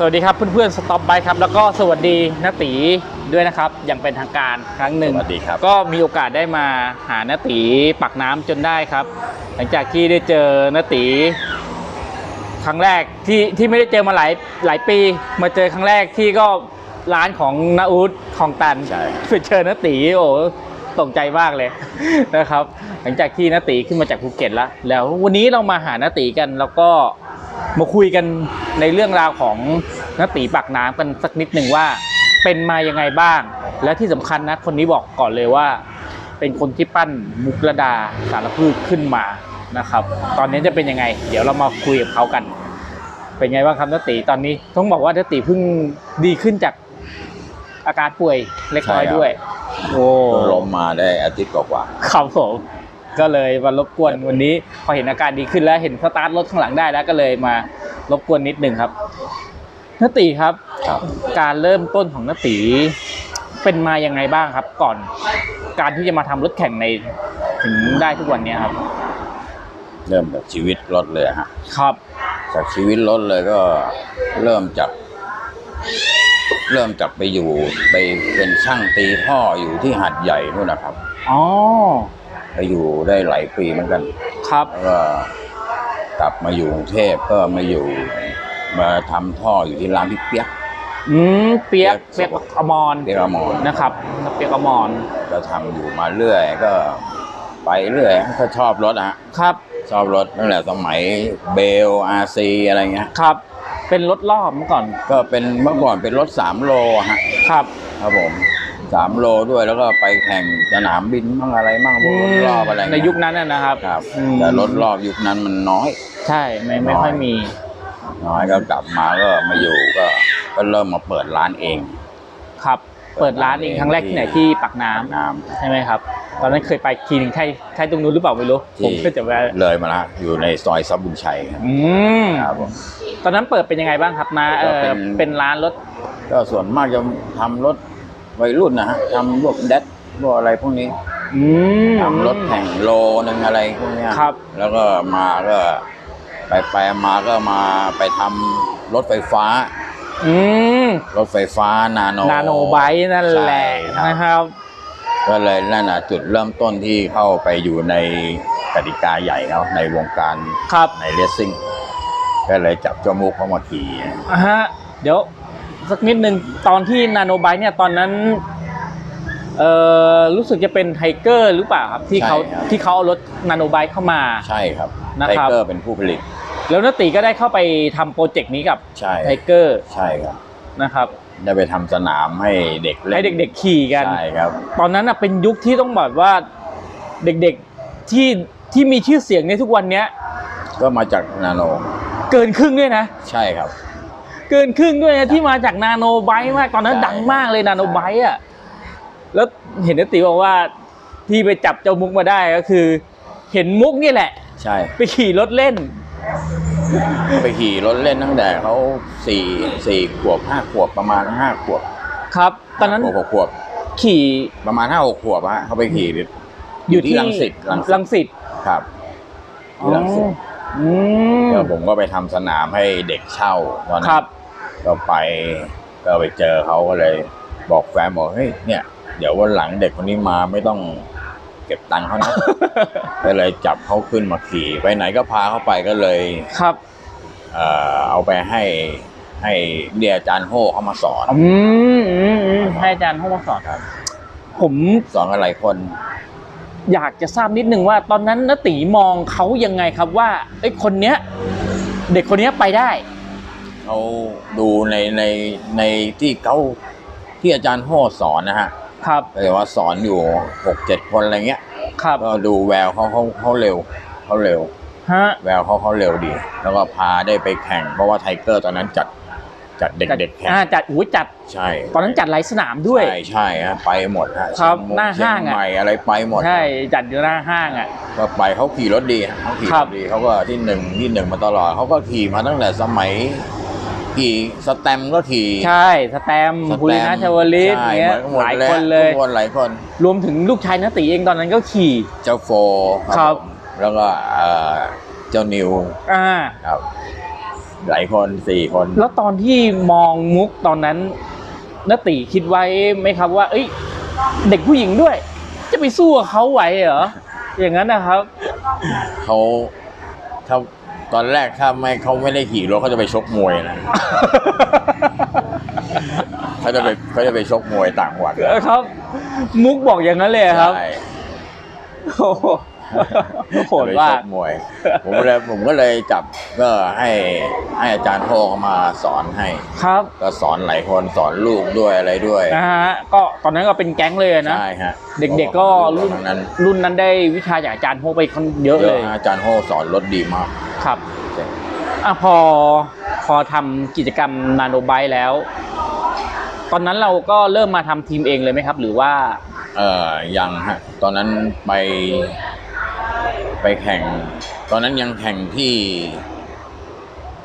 สวัสดีครับเพื่อนๆสต็อปไบครับแล้วก็สวัสดีนาตีด้วยนะครับอย่างเป็นทางการครั้งหนึ่งสวัสดีครับ ก็มีโอกาสได้มาหานาตีปักน้ำจนได้ครับ หลังจากที่ได้เจอนาตีครั้งแรกที่ที่ไม่ได้เจอมาหลายหลายปี มาเจอครั้งแรกที่ก็ร้านของนาอูดของตันใช่ไปเจอนาตีโอ้ ตกใจมากเลยนะครับ หลังจากที่นตีขึ้นมาจากภูเก็ตแล้วแล้ววันนี้เรามาหานาตีกันแล้วก็มาคุยกันในเรื่องราวของนตีปากน้ำกันสักนิดหนึ่งว่าเป็นมายังไงบ้าง และที่สำคัญนะคนนี้บอกก่อนเลยว่า เป็นคนที่ปั้นมุกระดาสารพืชขึ้นมานะครับ ตอนนี้จะเป็นยังไง เดี๋ยวเรามาคุยกับเขากัน เป็นไงบ้างครับนตีตอนนี้ต้องบอกว่านตีเพิ่งดีขึ้นจาก อาการป่วยเล็กน้อยใช่ครับด้วย โอ้ล้มมาได้อาทิตย์กว่าครับผมก็เลยมารบกวนวันนี้พอเห็นอาการดีขึ้นแล้วเห็นสตาร์ทรถข้างหลังได้แล้วก็เลยมารบกวนนิดหนึ่งครับนตีครับๆครับ การเริ่มต้นของนตีเป็นมายังไงบ้างครับ ก่อน การที่จะมาทำรถแข่งในถึงได้ทุกวันเนี้ยครับ เริ่มจากชีวิตรถเลยฮะครับ จากชีวิตรถเลยก็เริ่มจาก เริ่มจากไปอยู่ไปเป็นช่างตีท่ออยู่ที่หัดใหญ่นู่นนะครับอ๋อไปอยู่ได้หลายปีเหมือนกันครับแล้วก็กลับมาอยู่กรุงเทพก็มาอยู่ มาทำท่ออยู่ที่ร้านพี่เปียก อืมเปียกเปีเปียยกกอมรเปียกอมรนะครับเปียกอมรก็ทำอยู่มาเรื่อยก็ไปเรื่อยก็ชอบรถอะฮะครับ ชอบรถตั้งแต่สมัยเบลอาซีอะไรเงี้ยครับ เป็นรถรอบเมื่อก่อนก็เป็นเมื่อก่อนเป็นรถสามโลฮะครับ ครับผมสามโลด้วยแล้วก็ไปแข่งสนามบินมั่งอะไรมั่งพวกรถรอบอะไรเงี้ในยุคนั้นน่ะนะครับครับอืมแต่รถรอบยุคนั้นมันน้อย ใช่ไม่ไม่ค่อยมี น้อยก็กลับมาก็มาอยู่ก็ก็เริ่มมาเปิดร้านเองครับ เปิดร้านเองครั้งแรกที่ไหนที่ปากน้ำน้ใช่ไหมครับ ตอนนั้นเคยไปทีหนึงใช่ใช่ตรงนู้นหรือเปล่าไม่รู้ที่ ผมก็จะแวะำเลยมาละอยู่ในซอยซับบุญชัยครับอืมครับผม ตอนนั้นเปิดเป็นยังไงบ้างครับนะเออก็เป็น เป็นร้านรถก็ส่วนมากจะทำรถวัยรุ่นนะฮะทำพวกแดดพวกอะไรพวกนี้อืม ทำรถแข่งโลนึงอะไรพวกเนี้ยครับ แล้วก็มาก็ ไปไปมาก็มาไปทำรถไฟฟ้า อืม รถไฟฟ้านาโนนาโนไบค์นั่นแหละใช่ครับนะครับก็เลยนั่นน่ะจุดเริ่มต้นที่เข้าไปอยู่ในกติกาใหญ่แล้วในวงการครับในเลสซิ่งก็เลยจับเจ้ามุกเข้ามาขี่อะฮะเดี๋ยวสักนิดหนึ่งตอนที่นาโนไบค์เนี่ยตอนนั้นเอ่อรู้สึกจะเป็นไทเกอร์หรือเปล่าครับที่เขาใช่ครับที่เขาเอารถนาโนไบค์เข้ามาใช่ครับนะไทครับเกอร์เป็นผู้ผลิต แล้วนตีก็ได้เข้าไปทำโปรเจกต์นี้กับใช่ไทเกอร์ใช่ครับ นะครับ ได้ไปทำสนามให้เด็กเล่นให้เด็กๆขี่กัน ใช่ครับตอนนั้นน่ะเป็นยุคที่ต้องแบบว่าเด็กๆที่ที่มีชื่อเสียงในทุกวันเนี้ย ก็มาจากนาโนเกินครึ่งด้วยนะ ใช่ครับ เกินครึ่งด้วยนะที่มาจากนาโนไบค์มากตอนนั้นใช่ ดังมากเลยนาโนไบค์อะแล้วเห็นนติบอกว่าที่ไปจับเจ้ามุกมาได้ก็คือ เห็นมุกนี่แหละ ใช่ ไปขี่รถเล่น ไปขี่รถเล่นตั้งแต่เขาสี่สี่ขวบห้าขวบประมาณห้าขวบครับ ตอนนั้นหกขวบขี่ประมาณห้าหกขวบฮะเขาไปขี่อยู่ที่รังสิตรังสิตรังสิตครับที่รังสิตอืมแล้วผมก็ไปทำสนามให้เด็กเช่าตอนนั้ครันบก็ไปก็ไปเจอเขาก็เลย บอกแฟนบอกเฮ้ยเนี่ย เดี๋ยววันหลังเด็กคนนี้มาไม่ต้อง เก็บตังค์เขานะ ก็เลยจับเขาขึ้นมาขี่ ไปไหนก็พาเขาไปก็เลยครับ เอ่อเอาไปให้ให้เรียนอาจารย์โฮเขามาสอน อืมอืมอืมให้อาจารย์ห้องมาสอนครับ ผมสอนกันหลายคน อยากจะทราบนิดนึงว่า ตอนนั้นนตีมองเขายังไงครับว่าไอ้ยคนเนี้ย เด็กคนเนี้ยไปได้ เขาดูในในในที่เขาที่อาจารย์โฮสอนนะฮะ ครับแต่ว่าสอนอยู่หกเจ็ดคนอะไรเงี้ยครับก็ดูแววเขาเขาเขาเร็วเขาเร็วฮะแววเขาเขาเร็วดี แล้วก็พาได้ไปแข่ง เพราะว่าไทเกอร์ตอนนั้นจัดจัดเด็กๆแข่งอ่าจัดอุ้ยจัดใช่ ตอนนั้นจัดหลายสนามด้วย ใช่ใช่ฮะไปหมดฮะครับเชียงมหน้าห้างเชียอะใหม่อะไรไปหมด ใช่จัดอยู่หน้าห้างอะก็ไปเขาขี่รถดีเขาขี่ครัรบถดีเขาก็ที่หนึ่งที่หนึ่งมาตลอดเขาก็ขี่มาตั้งแต่สมัย ขี่สแตมป์ก็ขี่ใช่สแตมป์สแตมป์ภูรินาชวลิตใช่เงี้ยหมดหลายแวคนเลยทุกคนหลายคน รวมถึงลูกชายนตีเองตอนนั้นก็ขี่ เจ้าโฟครับผมแล้วก็เอ่อเจ้านิวอ่าครับหลายคนสี่คน แล้วตอนที่มองมุกตอนนั้นนติคิดไว้ไหมครับว่า เอ้ย เด็กผู้หญิงด้วย จะไปสู้กับเขาไหวเหรออย่างนั้นนะครับเขาถ้า ตอนแรกถ้าไม่เขาไม่ได้ขี่รถเขาจะไปชกมวยนะเขาจะไปเขาจะไปชกมวยต่างจังหวัดครับ มุกบอกอย่างนั้นเลยครับ ใช่ โอ้ โหโหดจะไปมาชกกมวย ผมก็เลยผมก็เลยจับก็ให้ให้อาจารย์โทเขามาสอนให้ครับ ก็สอนหลายคนสอนลูกด้วยอะไรด้วยนะฮะก็ตอนนั้นก็เป็นแก๊งเลยนะใช่ฮะเด็กๆก็รุ่นทั้งนั้นรุ่นนั้นได้วิชาจากอาจารย์พวกไปค่อนเยอะเยเลอะยฮะอาจารย์โฮสอนรถดีมากครับอะพอพอทำกิจกรรมนาโนไบแล้ว ตอนนั้นเราก็เริ่มมาทำทีมเองเลยไหมครับ หรือว่า เอ่อยังฮะตอนนั้นไป ไปแข่ง ตอนนั้นยังแข่งที่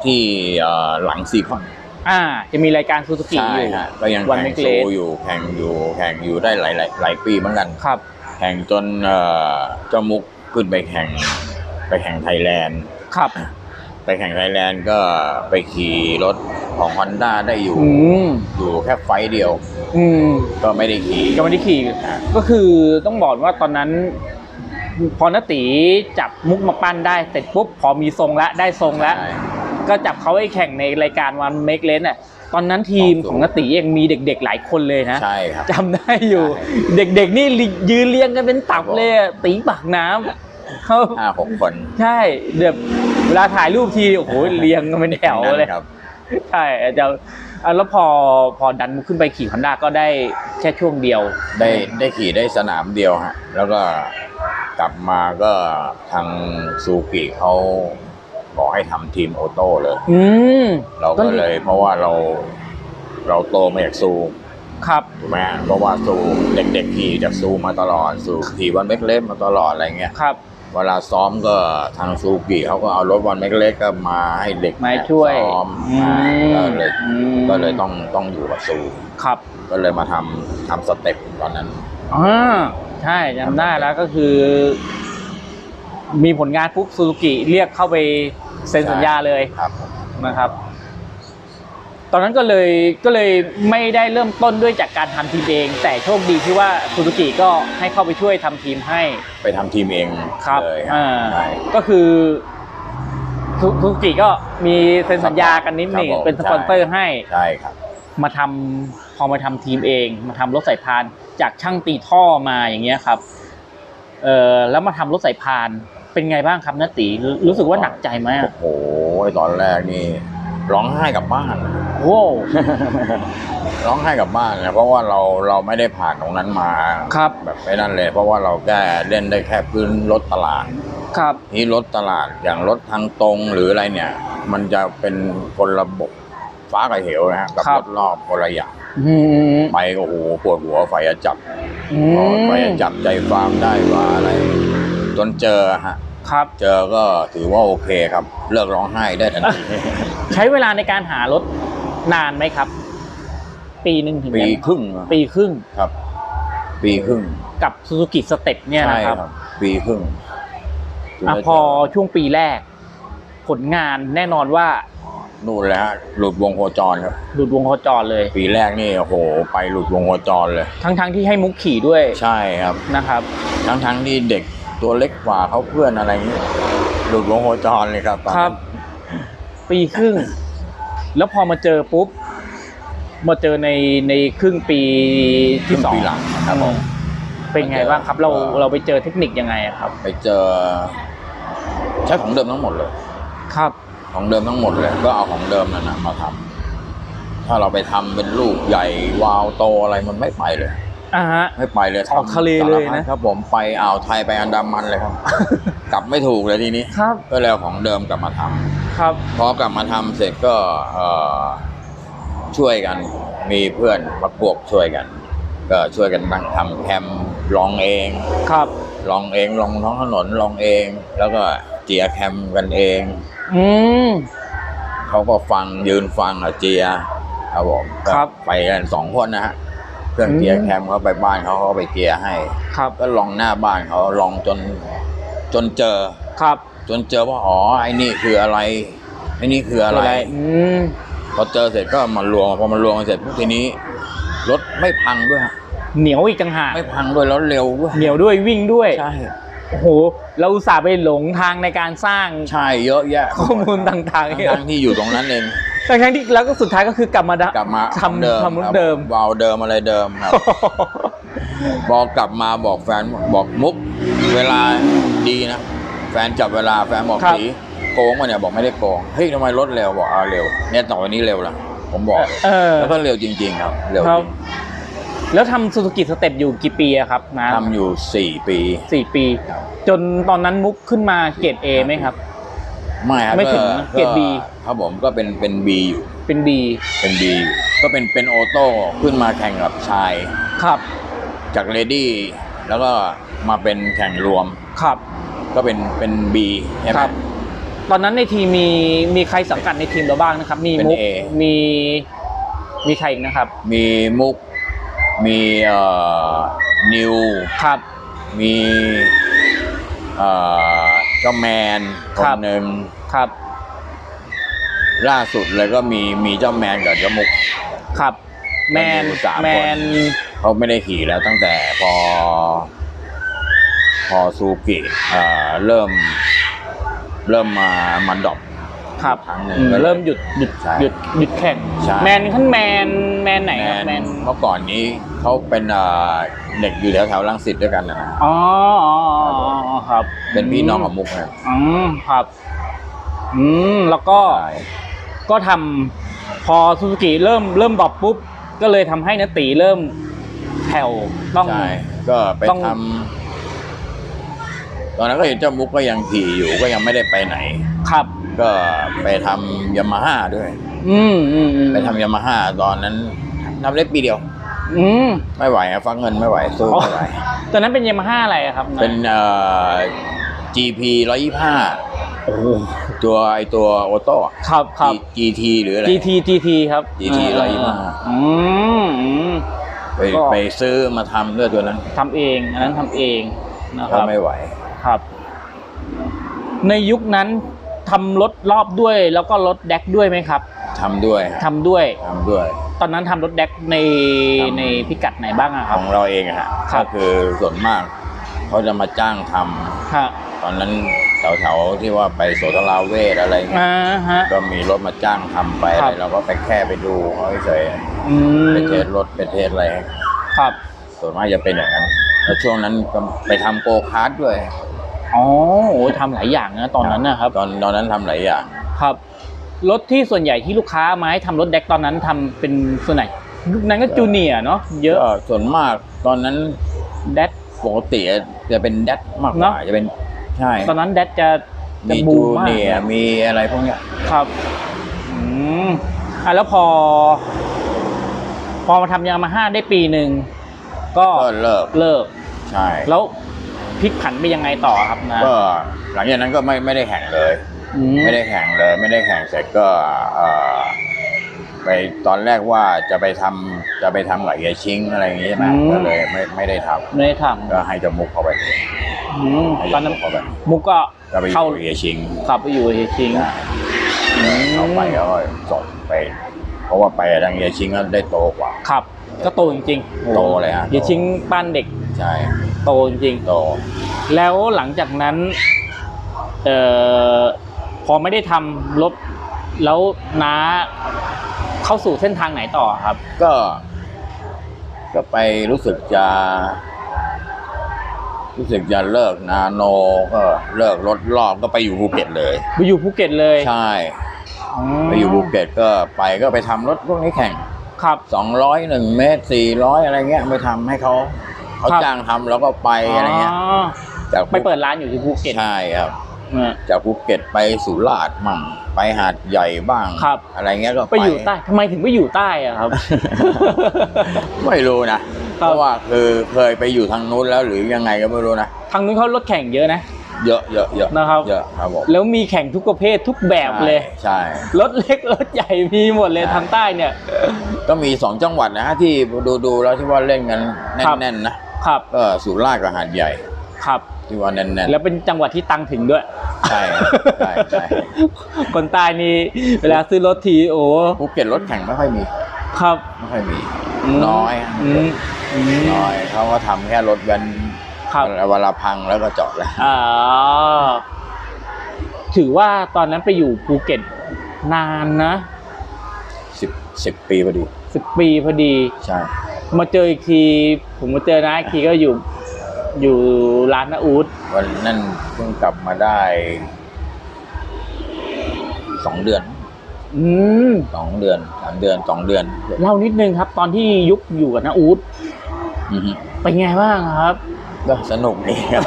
ที่เอ่อหลังซีคอนอ่า จะมีรายการซูซูกิใช่อยู่ฮะก็ยังวันแข่เมงกโชเลสว์อยู่แข่งอยู่แข่งอยู่ได้หลายหลายหลายปีเหมือนกันครับ แข่งจนเอ่อเจ้ามุกขึ้นไปแข่ง ไปแข่งไทยแลนด์ครับ ไปแข่งไทยแลนด์ก็ไปขี่รถของฮอนด้าได้อยู่อืมอยู่แค่ไฟต์เดียว อืมก็ไม่ได้ขี่ก็ไม่ได้ขี่ก็คือต้องบอกว่าตอนนั้น พอนตีจับมุกมาปั้นได้เสร็จปุ๊บพอมีทรงละได้ทรงละใช่ก็จับเขาให้แข่งในรายการวันเมกเลนอะตอนนั้นทีมของนตีเองมีเด็กๆหลายคนเลยนะใช่ครับจำได้อยู่ใช่เด็กๆนี่ยืนเรียงกันเป็นตับเลยอะตีปากน้ำเขาห้าหกคน ใช่เดี๋ยวเวลาถ่ายรูปทีโอ้โหเรียงกันเป็นแถวเลยนั่นครับใช่จะอะแล้วพอพอดันขึ้นไปขี่ฮอนด้าก็ได้แค่ช่วงเดียว ได้ได้ขี่ได้สนามเดียวฮะแล้วก็ กลับมาก็ทางซูกิเขาบอกให้ทำทีมโอโต้เลย อืมเราก็เลย เพราะว่าเราเราโตมาจากซูครับถูกไหมฮะเพราะว่าซูเด็กๆขี่จากซูมาตลอดซูขี่วันเมกเล็กมาตลอดอะไรเงี้ยครับเวลาซ้อมก็ทางซูกิเขาก็เอารถวันเมกเล็กก็มาให้เด็กมาช่วยซ้อมอืมก็เลยอืมก็เลยต้องต้องอยู่กับซูครับ ก็เลยมาทำทำสเต็ปตอนนั้น อ่าใช่จำได้แล้วก็คือ มีผลงานปุ๊บซูซูกิเรียกเข้าไปเซ็นสัญญาเลยครับนะครับ ตอนนั้นก็เลยก็เลยไม่ได้เริ่มต้นด้วยจากการทำทีมเอง แต่โชคดีที่ว่าซูซูกิก็ให้เข้าไปช่วยทำทีมให้ ไปทำทีมเองครับเลยฮะอ่าใช่ ก็คือซูซูกิก็มีเซ็นสัญญากันนิดหนึ่งครับผม เป็นสปอนเซอร์ให้ใช่ครับ มาทำพ อมาทำทีมเองมาทำรถสายพาน จากช่างตีท่อมาอย่างเงี้ยครับเออแล้วมาทำรถสายพานเป็นไงบ้างครับนตีรู้รู้สึกว่าหนักใจไหมโอ้อะโหตอนแรกนี่ร้องไห้กลับบ้านโว้วร้องไห้กลับบ้านนะเพราะว่าเราเราไม่ได้ผ่านตรงนั้นมาครับแบบไม่นั่นเลยเพราะว่าเราแค่เล่นได้แค่พื้นรถตลาด ครับนี่รถตลาดอย่างรถทางตรงหรืออะไรเนี่ย มันจะเป็นคนระบบ ฟ้ากับเหวนะฮะกับครัรบ ถรอบคนละอย่างอืม ไปโอ้โหปวดหัวไฟจะจับอืมไฟจะจับใจฟาร์มได้ว่าอะไร จนเจอฮะ ครับ เจอก็ถือว่าโอเคครับ เลิกร้องไห้ได้ทันที ใช้เวลาในการหารถนานไหมครับ ปีหนึ่งถึงปีไหมครึ่งปีครึ่งครับ ปีครึ่งกับซูซูกิสเต็ปเนี่ยนะครับใช่ปีครึ่งอะพอช่วงปีแรก ผลงานแน่นอนว่า นู่นเลยฮะหลุดวงโคจรครับ หลุดวงโคจรเลย ปีแรกนี่โอ้โห ไปหลุดวงโคจรเลย ทั้งทั้งๆที่ให้มุกขี่ด้วยใช่ครับ นะครับ ทั้งทั้งๆที่เด็กตัวเล็กกว่าเขาเพื่อนอะไรเงี้ยหลุดวงโคจรเลยครับตอนครันั้บนปีครึ่ง แล้วพอมาเจอปุ๊บ มาเจอในในครึ่งปีที่สองปีหลังครับผม เป็นไงบ้างครับ เราเออเราไปเจอเทคนิคยังไงอะครับ ไปเจอใช้ของเดิมทั้งหมดเลย ครับ ของเดิมทั้งหมดเลย ก็เอาของเดิมนั่นนะมาทำถ้าเราไปทำเป็นลูกใหญ่วาวโตอะไรมันไม่ไปเลย อ่าฮะ ไม่ไปเลยออกทะเลเลยนะสารพัดครับผมไปอ่าวไทยไปอันดามันเลยครับ กลับไม่ถูกเลยทีนี้ครับ ก็เลยเอาของเดิมกลับมาทำครับ พอกลับมาทำเสร็จก็เอ่อช่วยกันมีเพื่อนพักพวกช่วยกัน ก็ช่วยกันตั้งทำแคมป์ลองเองครับ ลองเองลองท้องถนนลองเอง แล้วก็เจียแคมป์กันเอง อืม เขาก็ฟังยืนฟังอะเจียครับผมก็ครับ ไปกันสองคนนะฮะเพื่อนเจียอืมแคมป์เขาไปบ้านเขาเขาก็ไปเจียให้ ครับ ก็ลองหน้าบ้านเขาลองจน จนเจอ ครับจนเจอว่าอ๋อไอ้นี่คืออะไรอ้นี่คืออะไร อืม พอเจอเสร็จก็มารวมพอมารวมกันเสร็จปุ๊บทีนี้รถไม่พังด้วยฮะเหนียวอีกต่างหากไม่พังด้วยแล้วเร็วด้วยเหนียวด้วยวิ่งด้วย ใช่ โอ้โหเราอุตส่าห์ไปหลงทางในการสร้างใช่เยอะแยะข้อมูลต่างๆเนี่ยทั้งๆที่อยู่ตรงนั้นเองทั้งๆที่แล้วก็สุดท้ายก็คือกลับมาดะกลับมาทำทำรุ่นเดิมวาล์วเดิมอะไรเดิมครับบอกกลับมาบอกแฟนบอกมุกเวลาดีนะแฟนจับเวลาแฟนบอกครับสีโกงมาเนี่ยบอกไม่ได้โกงเฮ้ยทำไมรถเร็วบอกอ่าเร็วเนี่ยต่อไปนี้เร็วละผมบอกเลยเออแล้วก็เร็วจริง ๆ ครับ เร็วคจรับริง แล้วทำซูซูกิสเต็ปอยู่กี่ปีอะครับนะทำอยู่สี่ปีสี่ปี จนตอนนั้นมุกขึ้นมาเกรดเอไหมครับ ไม่ครับไม่ถึงเกรด B ครับผมก็เป็นเป็นบีอยู่ เป็นบีเป็นบีอยู่ก็เป็นเป็นโอโต้ขึ้นมาแข่งกับชายครับ จากเลดี้แล้วก็มาเป็นแข่งรวมครับ ก็เป็นเป็นบีใช่ไหมครับตอนนั้นในทีมมีมีใครสังกัดในทีมเราบ้างนะครับ มีเป็นมุก A มีมีใครอีกนะครับ มีมุก มีเอ่อนิวครับมีเอ่อเจ้าแมนคครันบหนึ่งครับ ล่าสุดเลยก็มีมีเจ้าแมนกับเจ้ามุกครับ แมนมีอยู่สามคนแมนเขาไม่ได้ขี่แล้วตั้งแต่พอ พอซูกิเอ่อเริ่ม เริ่มมามันดรอป ครับครั้งหนึ่งอืมก็เลยเริ่มหยุดหยุดใช่หยุดหยุดแข่งใช่ แมนขั้นแมนแมนไหนแมครับนแมนเมื่อก่อนนี้เขาเป็นเอ่อเด็กอยู่แถวแถวๆรังสิตด้วยกันนะนะอ๋ออ๋ออ๋ออ๋อครับเป็นพี่น้องกับมุกนะอืมครับอืมแล้วก็ใช่ก็ทำพอซูซูกิเริ่มเริ่มดรอปปุ๊บ ก็เลยทำให้นตีเริ่มแผ่วต้อง ใช่ก็ไปต้อง ทำ ตอนนั้นก็เห็นเจ้ามุกก็ยังขี่อยู่ก็ยังไม่ได้ไปไหนขับ ก็ไปทำยามาฮ่าด้วย อืมอืมอืมไปทำยามาฮ่าตอนนั้นทำได้ปีเดียว อืมไม่ไหวอะฟังเงินไม่ไหวสู้อ๋อไม่ไหวตอนนั้นเป็นยามาฮ่าอะไรอะครับะเป็นเอ่อ GP 125โอ้โหตัวไอตัวโอโต้ครับครับ GT หรืออะไร GT GT ครับ GT อ่า125 อืมอืม ไปก็ ไปซื้อมาทำด้วยตัวนั้นทำเองอันนั้นทำเองนะคก็รับ ไม่ไหว ครับ ในยุคนั้นทำรถรอบด้วย แล้วก็รถแดกด้วยไหมครับทำด้วยทำด้วย ทำด้วย ตอนนั้นทำรถแดกในทำ ในพิกัดไหนบ้างอะคขรับ องเราเองอะฮะครัก็บ คือส่วนมากเขาจะมาจ้างทำฮะตอนนั้นแถวๆที่ว่าไปโสธราเวทอะไรเงี้ยอ่าฮะ ก็มีรถมาจ้างทำไปคอะรัไรบเราก็ไปแค่ไปดูเขาเฉยอืมๆไปเทสรถไปเทสอะไรครับส่วนมากจะเป็นอย่างนั้นแล้วช่วงนั้นก็ไปทำโกคาร์ดด้วย อ๋อโอ้ยทำหลายอย่างนะตอนนั้นนะครับ ตอนตอนนั้นทำหลายอย่างครับ รถที่ส่วนใหญ่ที่ลูกค้ามาให้ทำรถแดกตอนนั้นทำเป็นส่วนไหนยุคนั้นก็จูเนียร์เนาะเยอะก็ส่วนมากตอนนั้นแดดปกติจะเป็นแดดมากกเนว่าอะจะเป็นใช่ตอนนั้นแดดจะจะมีบูจูมมากเนียร์มีอะไรพวกเนี้ย ครับอืมอะแล้วพอ พอมาทำยามาฮ่าได้ปีหนึ่งก็ก็เลิกเลิกใช่ แล้ว พลิกผันไปยังไงต่อครับนะก็หลังจากนั้นก็ไม่ไม่ได้แข่งเลย อืมไม่ได้แข่งเลย ไม่ได้แข่งเสร็จก็เอ่อไปตอนแรกว่าจะไปทำจะไปทำกับเฮียชิงอะไรอย่างงี้ใช่ไหมก็เลยไม่ไม่ได้ทำไม่ได้ทก็ให้เจามุกเข้าไปำอืมให้ตอเจ้านนั้มุนกเข้าไปมุกก็ก็ไปอเข้ายู่กับเฮียชิงขับไปอยู่เฮชิงใช่อืมเข้าไปก็ส่งไป เพราะว่าไปทางเฮียชิงก็ได้โตกว่าขับ ก็โตจริงๆโตเลยฮะเฮชิงบ้านเด็กใช่โตจริงโตๆแล้วหลังจากนั้นเอ่อพอไม่ได้ทำรถแล้วน้าเข้าสู่เส้นทางไหนต่อครับ ก็ ก็ไปรู้สึกจะ รู้สึกจะเลิกนาโนก็เลิกรถรอบก็ไปอยู่ภูเก็ตเลยไปอยู่ภูเก็ตเลยใช่ไปอยู่ภูเก็ตก็ไปก็ไปทำรถพวกนี้แข่ง ครับ สองร้อยหนึ่งเมตรสี่ร้อยอะไรเงี้ยไปทำให้เขาเขาครับจ้างทำแล้วก็ไปอะไรเงี้ยจากไปเปิดร้านอยู่ที่ภูเก็ตใช่ครับเออจากภูเก็ตไปสุราษฎร์มั่งไปหาดใหญ่บ้างครับอะไรเงี้ยก็ไปอยู่ใต้ทำไมถึงไปอยู่ใต้อะครับ ไม่รู้นะเพราะว่าคือเคยไปอยู่ทางนู้นแล้วหรือยังไงก็ไม่รู้นะทางนู้นเขารถแข่งเยอะนะ เยอะเยอะเยอะนะครับ เยอะครับผมแล้วมีแข่งทุกประเภททุกแบบเลยใช่รถเล็กรถใหญ่มีหมดเลยใช่ทางใต้เนี่ย ก็มีสองจังหวัดนะฮะที่ดูดูแล้วที่ว่าเล่นกันครับแน่นๆนะครับก็สุราษฎร์กับหาดใหญ่ครับที่ว่าแน่นแล้วเป็นจังหวัดที่ตังค์ถึงด้วยๆใช่ครับใช่ใช่คนใต้นี่เวลาซื้อรถทีโอ้ภูเก็ตรถแข่งไม่ค่อยมี ครับไม่ค่อยมีมน้อยฮะอืมอืมน้อยเขาก็ทำแค่รถแว้น ครับเวลาพังแล้วก็จอดแล้วอ่าถือว่าตอนนั้นไปอยู่ภูเก็ตนานนะสิบสิบปีพอดีสิบปีพอดีใช่มาเจออีกทีผมมาเจอนะอีกทีก็อยู่อยู่ร้านนาอูดวันนั่นเพิ่งกลับมาได้สองเดือนอืมสองเดือนสามเดือนสองเดือน เล่านิดนึงครับ ตอนที่ยุคอยู่กับนาอูดอือฮึเป็นไงบ้างครับ ก็สนุกดีครับ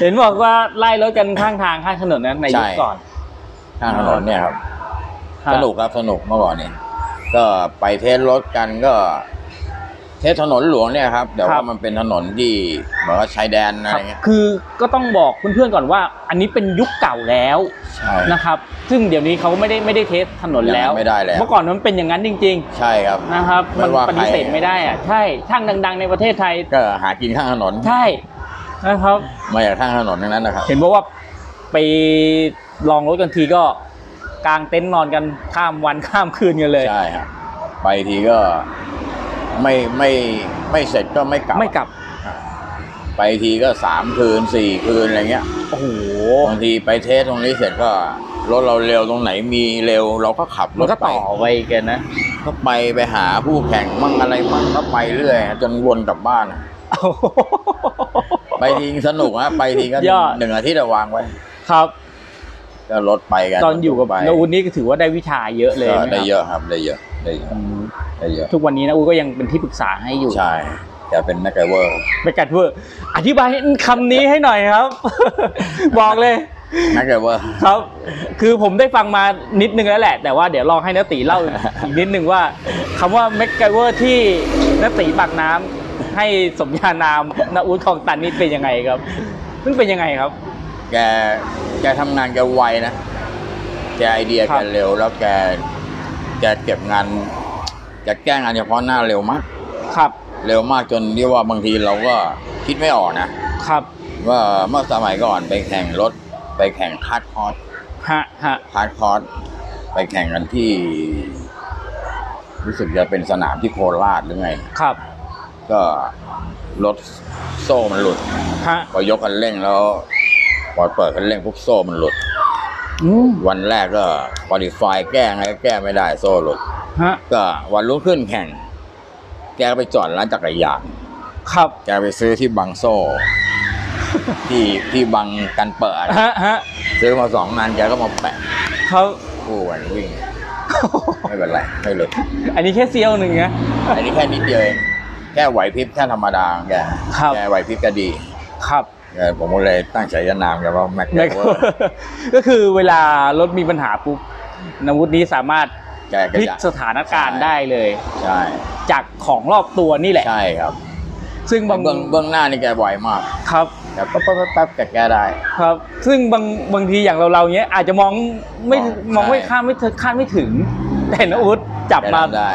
เห็นบอกว่าไล่รถกันข้างทางข้างถนนนั้นในยุคใช่ก่อนข้างถนนเนี่ยครับครับ สนุกครับสนุกเมื่อก่อนเนี่ยก็ไปเทสรถกันก็ เทสถนนหลวงเนี่ยครับแต่ว่ามันเป็นถนนที่เหมือนว่าชายแดนอะคไรรับเงี้ยคือก็ต้องบอกเพื่อนๆก่อนว่า อันนี้เป็นยุคเก่าแล้ว ใช่ นะครับ ซึ่งเดี๋ยวนี้เขาไม่ได้ไม่ได้เทสถนนแล้วยังไม่ได้แล้ว เมื่อก่อนมันเป็นอย่างนั้นจริงใช่ครับๆนะครับ ไม่มันว่าปฏิเสธใคร ไม่ได้อะใช่ช่างดัง ๆ ในประเทศไทย ก็หากินข้างถนน ใช่นะครับ มาจากข้างถนนทั้งนั้นนะครับ เห็นบอกว่าไปลองรถกันทีก็กางเต็นท์นอนกันข้ามวันข้ามคืนกันเลย ใช่ครับ ไปทีก็ไม่ไม่ไม่เสร็จก็ไม่กลับ ไม่กลับ ไปทีก็สามคืนสี่คืนอะไรเงี้ยโอ้โหบางทีไปเทสตรงนี้เสร็จก็รถเราเร็วตรงไหนมีเร็วเราก็ขับรมันถก็ไปต่อไปกันนะก็ไปไปหาผู้แข่งมั่งอะไรมั่งก็ไปเรื่อยจนวนกลับบ้านอะไปทีสนุกฮะไปทีก็ยอด หนึ่งอาทิตย์อะวางไว้ ครับ ก็รถไปกันตอนอยู่กับไปนาอูดนี่ก็ถือว่าได้วิชาเยอะเลยก็หมได้ครับเยอะครับได้เยอะได้เยอะอืมได้เยอะทุกวันนี้นาอูดก็ยังเป็นที่ปรึกษาให้อยู่ ใช่ แต่เป็นแมกไกเวอร์ไปกัดเวอร์อธิบายคำนี้ให้หน่อยครับ บอกเลยแมกไกเวอร์ครับ คือผมได้ฟังมานิดนึงแล้วแหละ แต่ว่าเดี๋ยวลองให้นติเล่าอีกนิดนึงว่าคำว่า m ม g ก y เวอร์ที่นติปากน้ำให้สมญานามนาอูดของตันนี่เป็นยังไงครับมันเป็นยังไงครับ แกแกทำงานแกไวนะแกไอเดียครัแกบเร็วแล้วแกแกเก็บงานแกแก้งานเฉพาะหน้าเร็วมาก ครับ เร็วมากจนที่ว่าบางทีเราก็คิดไม่ออกนะ ครับ ว่าเมื่อสมัยก่อนไปแข่งรถ ไปแข่งคาร์ดคอร์สฮะฮะคาร์ดคอร์สไปแข่งกันที่ รู้สึกจะเป็นสนามที่โคราชหรือไง ครับ ก็รถโซ่มันหลุดฮะพอยกคันเร่งแล้วพอเปิดคันเร่งปุ๊บโซ่มันหลุด อืมวันแรกก็คอลิฟายแก้ไงก็แก้ไม่ได้โซ่หลุด ฮะ ก็วันรุ่งขึ้นแข่ง แกก็ไปจอดร้านจักรยานครับ แกไปซื้อที่บังโซ่ ที่ที่บังกันเปิดฮะฮะซื้อมาสองนันแกก็มาแปะครับคู่กันวิ่ง ไม่เป็นไรไม่หลุดอันนี้แค่เซียวหนึ่งนะ อันนี้แค่นิดเดียวเองแค่ไหวพริบแค่ธรรมดาของแกครับ แกไหวพริบก็ดี ครับเออผมก็เลยตั้งฉายานามแกว่าแม็กแม็กเวอร์ ก็คือเวลารถมีปัญหาปุ๊บนาวุธนี้สามารถ แกพก็ลิกจะสถานการณ์ได้เลย ใช่จากของรอบตัวนี่แหละ ใช่ครับซึ่งบางเบื้องเบื้องหน้านี่แกไหวมากครับ แกปั๊บปั๊บปั๊บปั๊บแกแก้ได้ ครับ ซึ่งบางบางทีอย่างเราเราเนี้ยอาจจะมองไม่มองมองไม่ใช่คาดไม่ถึงคาดไม่ถึง แต่นาวุธจับแกมาทำได้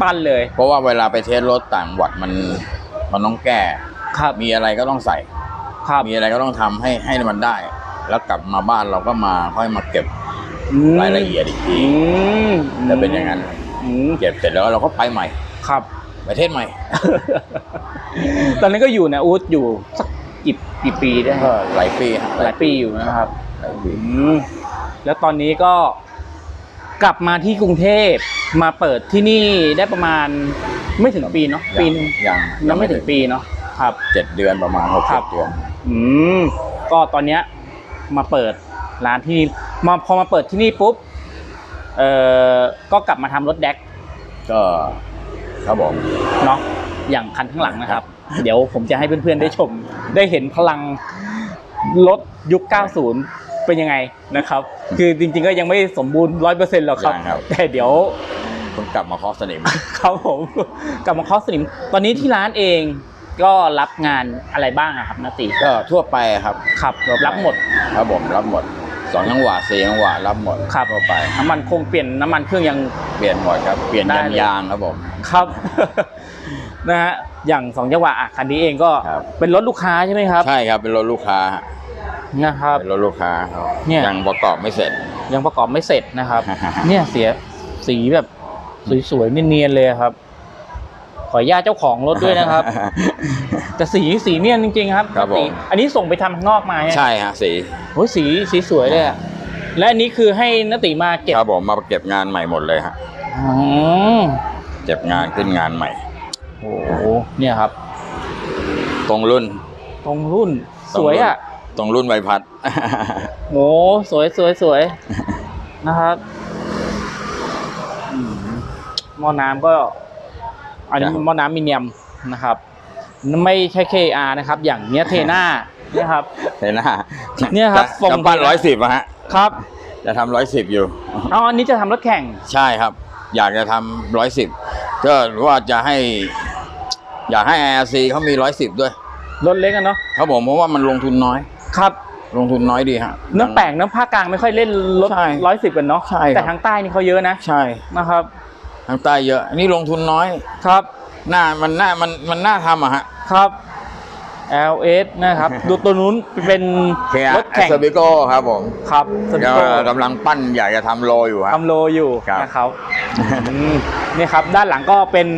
ปั้นเลยเพราะว่าเวลาไปเทสรถต่างจังหวัดมันมันต้องแก้ ครับมีอะไรก็ต้องใส่ ครับมีอะไรก็ต้องทำให้ให้มันได้ แล้วกลับมาบ้านเราก็มาค่อยมาเก็บ อืม รายละเอียดอีกทีอืมจะเป็นอย่างนั้นอืมเก็บเสร็จแล้วเราก็ไปใหม่ ครับ ประเทศใหม่ตอนนั้นก็อยู่นะอูดอยู่สักกี่กี่ปีได้ก็หลายปีฮะหลายปีอยู่นะครับ หลายปีอืมแล้วตอนนี้ก็กลับมาที่กรุงเทพมาเปิดที่นี่ได้ประมาณไม่ถึงปีเนาะปีหนึงยังยังไม่ถึงปีเนาะครับ เจ็ดเดือนประมาณหกครัเจ็บ ดเดือน อืมก็ตอนเนี้ยมาเปิดร้านที่นี่ มาพอมาเปิดที่นี่ปุ๊บเอ่อก็กลับมาทำรถแดกก็ครับผม เนาะอย่างคันข้างหลังนะครับ เดี๋ยวผมจะให้เพื่อนๆได้ชม ได้เห็นพลังรถยุค 90 เป็นยังไงนะครับ คือจริงๆก็ยังไม่สมบูรณ์ร้อยเปอร์เซ็นต์หรอกครับ ยังครับ แต่เดี๋ยวเพิ่งกลับมาเคอสนิม ครับผม กลับมาคอสนิม ตอนนี้ที่ร้านเองก็รับงานอะไรบ้างอะครับนาติก็ทั่วไปครับครับทั่วไปรับหมด ครับผมรับหมด สองจังหวะสี่จังหวะรับหมดครับ ทั่วไป น้ำมันคงเปลี่ยนน้ำมันเครื่องยัง เปลี่ยนหมดครับ เปลี่ยนได้ยางเลย ยางครับผม ครับ นะฮะอย่างสองจังหวะอะคันนี้เองก็ครับ เป็นรถลูกค้าใช่ไหมครับใช่ครับเป็นรถลูกค้าฮะนะครับ เป็นรถลูกค้าครับเนี่ย ยังประกอบไม่เสร็จ ยังประกอบไม่เสร็จนะครับ เนี่ยเสียสีแบบสวยๆเนียนๆเลยครับ ขออนุญาตเจ้าของรถด้วยนะครับ แต่สีสีเนียนจริงๆครับครับผม สีอันนี้ส่งไปทำข้างนอกมาเนี่ยใช่ฮะสีโอ้ยสีสีสวยเลยอะและอันนี้คือให้นติมาเก็บครับผมมาเก็บงานใหม่หมดเลยฮะอืมเก็บงานขึ้นงานใหม่ โอ้โหเนี่ยครับ ตรงรุ่นตรงรุ่นตรงสวยอะตรงรุ่นใบพัดโหสวยสวยสวยนะครับอืมหม้อน้ำก็ อันนี้ครับหม้อน้ำมิเนียมนะครับ ไม่ใช่ KR นะครับ อย่างเนี้ยเทน่านะครับ เห็นหน้าเนี่ยครับจะทรงจะปั้นดีนะร้อยสิบอะฮะครับ จะทำร้อยสิบอยู่ เอาอันนี้จะทำรถแข่ง ใช่ครับ อยากจะทำร้อยสิบก็ว่าจะให้ อยากให้ IRC เขามีร้อยสิบด้วย รถเล็กกันเนาะเขาบอกเพราะว่ามันลงทุนน้อย ครับลงทุนน้อยดีฮะ เนื้อแปลกเนื้อภาคกลางไม่ค่อยเล่นรถใช่ร้อยสิบกันเนาะใช่ครับ แต่ทางใต้นี่เขาเยอะนะใช่ นะครับ ทางใต้เยอะอันนี้ลงทุนน้อย ครับหน้ามันหน้ามันมันน่าทำอะฮะครับ LS นะครับ ดูตัวนู้นเป็นเคียรถแข่งเซอร์บิโก้ครับผมครับสก็โกกำลังปั้นอยากจะทำโลอยู่ฮะทำโลอยู่ครับนะครับอืมนี่ครับ ด้านหลังก็เป็น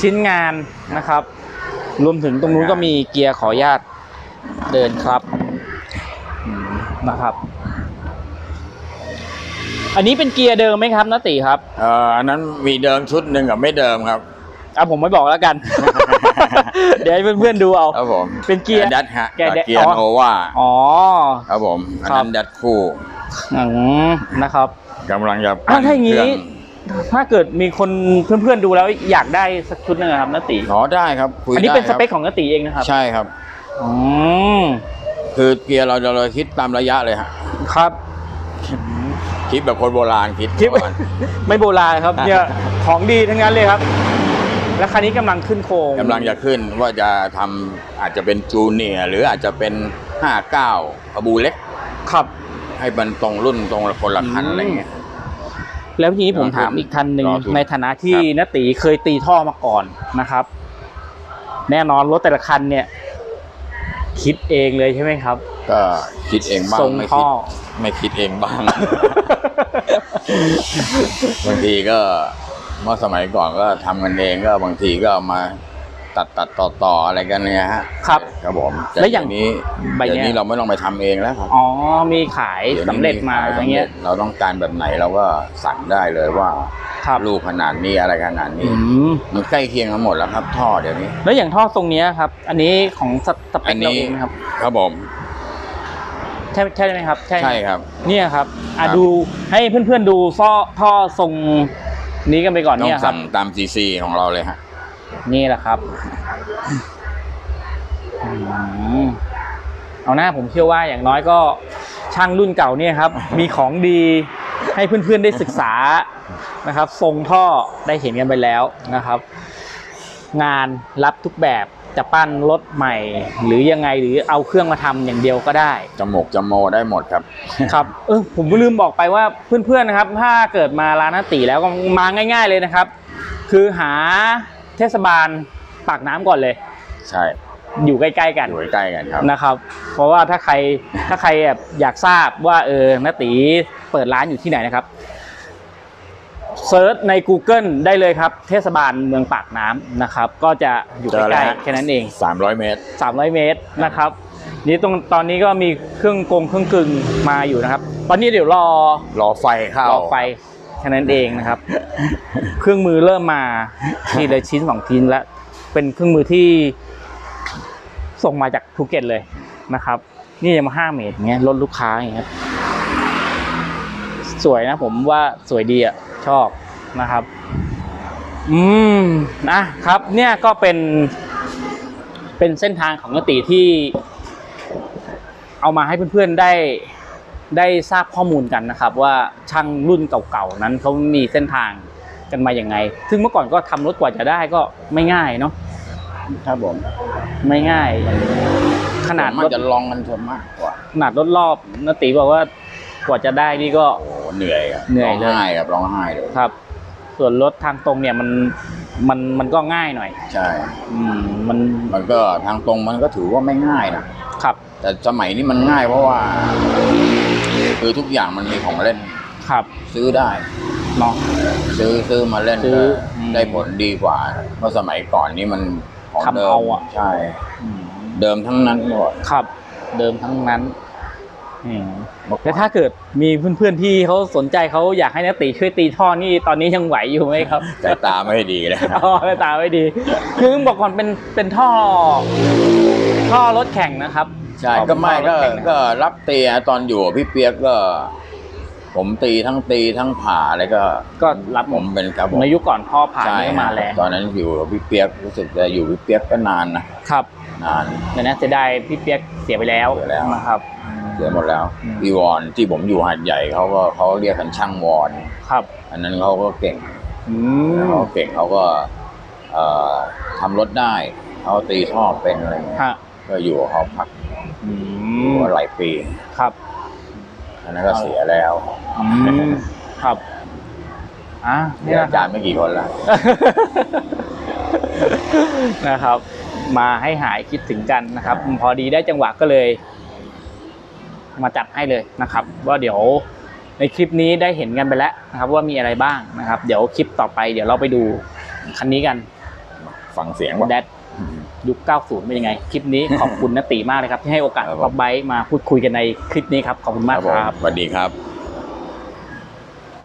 ชิ้นงานนะครับ รวมถึงตรงนู้นก็มีเกียร์ขออนุญาตเดินครับอืมนะครับ อันนี้เป็นเกียร์เดิมไหมครับนติครับเอ่ออันนั้นมีเดิมชุดหนึ่งกับไม่เดิมครับ อะผมไม่บอกแล้วกัน เดี๋ยวให้เพื่อนๆดูเอา ครับผมเป็นเกียร์ดัตฮะแกะกับแดะเกียร์อ๋อ โนวาอ๋อ ครับผม อันครันั้บนดัตคู่อืมนะครับ กำลังจะอ้าวถ้าอย่างนี้นี้ถ้าเกิดมีคนเพื่อนๆดูแล้วอยากได้สักชุดหนึงอะครับนติอ๋อได้ครับคุยอันนี้ได้เป็นสครับเปคของนติเองนะครับใช่ครับ อืมคือเกียร์เราจะเราคิดตามระยะเลยฮะ ครับ คิดแบบคนโบราณคิดคิดก่อน ไม่โบราณครับเนี่ยของดีทั้งนั้นเลยครับ และคันนี้กำลังขึ้นโค้งกำลังจะขึ้นว่าจะทำอาจจะเป็นจูเนียร์หรืออาจจะเป็น 59ขบูเล็กครับให้มันตรงรุ่นตรงคนละคันอืมอะไรเงี้ยแล้วทีนี้ผมรอทุนถามอีกทันหนึ่งรอทุนในฐานะที่ครับนติเคยตีท่อมาก่อนนะครับ แน่นอนรถแต่ละคันเนี่ย คิดเองเลยใช่ไหมครับ ก็คิดเองบ้าทงรงไม่ท่คิอดไม่คิดเองบ้าง บางทีก็เมื่อสมัยก่อนก็ทำกันเองก็บางทีก็เอามา ตัดตัดต่อต่ออะไรกันเนี่ยฮะครับครับผมแต่แล้วอย่างเดี๋ยวนี้ใบเนี้ยเดี๋ยวนี้เราไม่ต้องไปทำเองแล้วครับอ๋อมีขายดี๋ยวสำนี้เร็จมาขอย่างเงี้ยสำร็จเราต้องการแบบไหนเราก็สั่งได้เลยว่าครับลูกขนาดนี้อะไรขนาดอืนี้มมันใกล้เคียงกันหมดแล้วครับ ท่อเดี๋ยวนี้ แล้วอย่างท่อทรงเนี้ยครับ อันนี้ของสสเปอัคนนี้เราเองไหมครับ ครับผมใช่ใช่ไหมครับ ใช่ใช่ครับ เนี่ยครับอะครับดูให้เพื่อนๆดูท่อท่อทรงนี้กันไปก่อนต้องเนี่ยครัสั่บงตามซีซีของเราเลยฮะ นี่แหละครับอืมเอาหน้าผมเชื่อว่าอย่างน้อยก็ช่างรุ่นเก่าเนี่ยครับ มีของดีให้เพื่อนๆได้ศึกษานะครับ ทรงท่อได้เห็นกันไปแล้วนะครับ งานรับทุกแบบจะปั้นรถใหม่ หรือยังไงหรือเอาเครื่องมาทำอย่างเดียวก็ได้จมูกจโมได้หมดครับ ครับเออผมลืมบอกไปว่าเพื่อนๆนะครับ ถ้าเกิดมาร้านนาตีแล้วก็มาง่าย ๆเลยนะครับ คือหา เทศบาลปากน้ำก่อนเลย ใช่อยู่ใกล้ๆกันอยู่ใกล้ๆกันครับนะครับ เพราะว่าถ้าใครถ้าใครแบบอยากทราบว่าเออนาตีเปิดร้านอยู่ที่ไหนนะครับเซิร์ชใน Google ได้เลยครับ เทศบาลเมืองปากน้ำนะครับ ก็จะอยู่เจอใกแล้วล้ฮะๆแค่นั้นเอง 300 เมตร 300 เมตรนะครับ นี่ตรงตอนนี้ก็มีเครื่องกงเครื่องกึ่งมาอยู่นะครับ ตอนนี้เดี๋ยวรอรอไฟเข้ารอไฟแค่นั้นเองนะครับ เครื่องมือเริ่มมาทีละชิ้นสองชิ้นแล้วเป็นเครื่องมือที่ส่งมาจากภูเก็ตเลยนะครับ นี่ยังมาห้าเมตรอย่างเงี้ยรถลูกค้าอย่างเงี้ยสวยนะผมว่าสวยดีอะชอบนะครับ อืมนะครับ เนี่ยก็เป็น เป็นเส้นทางของนติที่ เอามาให้เพื่อนๆได้ ได้ทราบข้อมูลกันนะครับ ว่าช่างรุ่นเก่าๆนั้นเขามีเส้นทางกันมาอย่างไง ซึ่งเมื่อก่อนก็ทำรถกว่าจะได้ก็ไม่ง่ายเนาะครับผมไม่ง่าย ขนาดมันรถจะลองกันส่วนมากกว่าขนาดรถรอบนติบอกว่ากว่าจะได้นี่ก็โอ้โหเหนื่อยครับเหนื่อยเลยร้องไห้ครับร้องไห้เลยครับ ส่วนรถทางตรงเนี่ยมันมันมันก็ง่ายหน่อย ใช่อืมมันมันก็ทางตรงมันก็ถือว่าไม่ง่ายนะครับ แต่สมัยนี้มันง่ายเพราะว่า คือทุกอย่างมันมีของเล่น ครับซื้อได้เนาะ ซื้อซื้อมาเล่นซื้ก็ออืมได้ผลดีกว่า เพราะสมัยก่อนนี่มันของทำเดิมเอาอะ ใช่ อืมเดิมทั้งนั้นหมดครับ เดิมทั้งนั้นอืมเมื่อก่แล้อนวถ้าเกิดมีเพื่อนๆที่เขาสนใจเขาอยากให้นักตีช่วยตีท่อนี่ตอนนี้ยังไหวอยู่ไหมครับ สายตาไม่ดีเลย อ๋อตาไม่ดี คือบอกก่อนเป็นเป็นท่อ ท่อรถแข่งนะครับ ใช่ท่อก็ไม่ท่อรก็ถแข่งนะก็รับตีอะตอนอยู่กับพี่เปียกก็ ผมตีทั้งตีทั้งผ่าอะไรก็ก็รับผมเป็นครับผมในยุคก่อนท่อผ่านใช่นี่ก็มาแล้วตอนนั้นอยู่กับพี่เปียกรู้สึกจะอยู่พี่เปียกก็นานนะครับนานแต่นะเสียดายพี่เปียกเสียไปแล้วเสียแล้ว นะครับ เสียหมดแล้วอืม พี่วอนที่ผมอยู่หาดใหญ่เขาก็เขาเรียกกันช่างวอน ครับอันนั้นเขาก็เก่งอืมเขาเก่งเขาก็เอ่อทำรถได้เขาตีท่อเป็นอะไรเงี้ยฮะก็อยู่กับเขาพัก อือยู่มมาหลายปีครับอันนั้นก็เสียแล้วอืมครับอะเสีนี่ยนะอาคจารัรบย์ไม่กี่คนแล้วนะครับ มาให้หายคิดถึงกันนะครับ พอดีได้จังหวะก็เลย มาจัดให้เลยนะครับ ว่าเดี๋ยวในคลิปนี้ได้เห็นกันไปแล้วนะครับ ว่ามีอะไรบ้างนะครับ เดี๋ยวคลิปต่อไป เดี๋ยวเราไปดูคันนี้กัน ฟังเสียงว่าแดด ยุค 90 เป็นยังไง คลิปนี้ขอบคุณนติมากเลยครับ ที่ให้โอกาสครับผม ป๊อปไบค์มาพูดคุยกันในคลิปนี้ครับ ขอบคุณมากผมครับ สวัสดีครับ